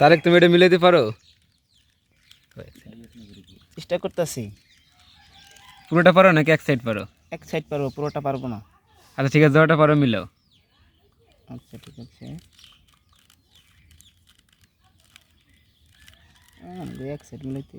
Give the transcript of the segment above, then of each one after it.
তারেক তুমি এটা মিলাইতে পারো? চেষ্টা করতেছি। পুরোটা পারো নাকি এক সাইড পারো? এক সাইড পারব পুরোটা পারব না। আচ্ছা ঠিক আছে জোড়াটা পারো মিলাও। আচ্ছা ঠিক আছে। এক সাইড মিলাইতে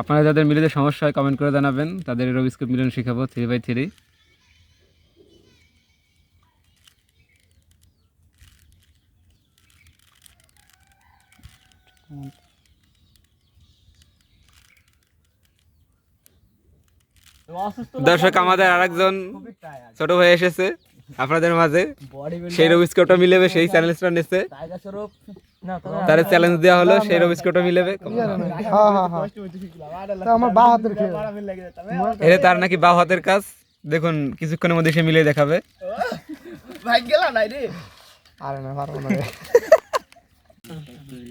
আপনারা যাদের মিলিতে সমস্যা হয় কমেন্ট করে জানাবেন। তাদের রবিস্কোপ মিলন শেখাবো থ্রি বাই থ্রি দর্শক আমাদের আরেকজন ছোট ভাই এসেছে আপনাদের মাঝে। সেই রবিস্কোপটা মিলেবে সেই চ্যালেঞ্জটা নিচ্ছে। তার চ্যালেঞ্জ দেওয়া হলো সেই রবিস্কোপটা মিলেবে। হ্যাঁ হ্যাঁ হ্যাঁ এটা তার নাকি বা হাতের কাজ। দেখুন কিছুক্ষণের মধ্যে সে মিলিয়ে দেখাবে। ভাই নাই রে। আরে না পারব না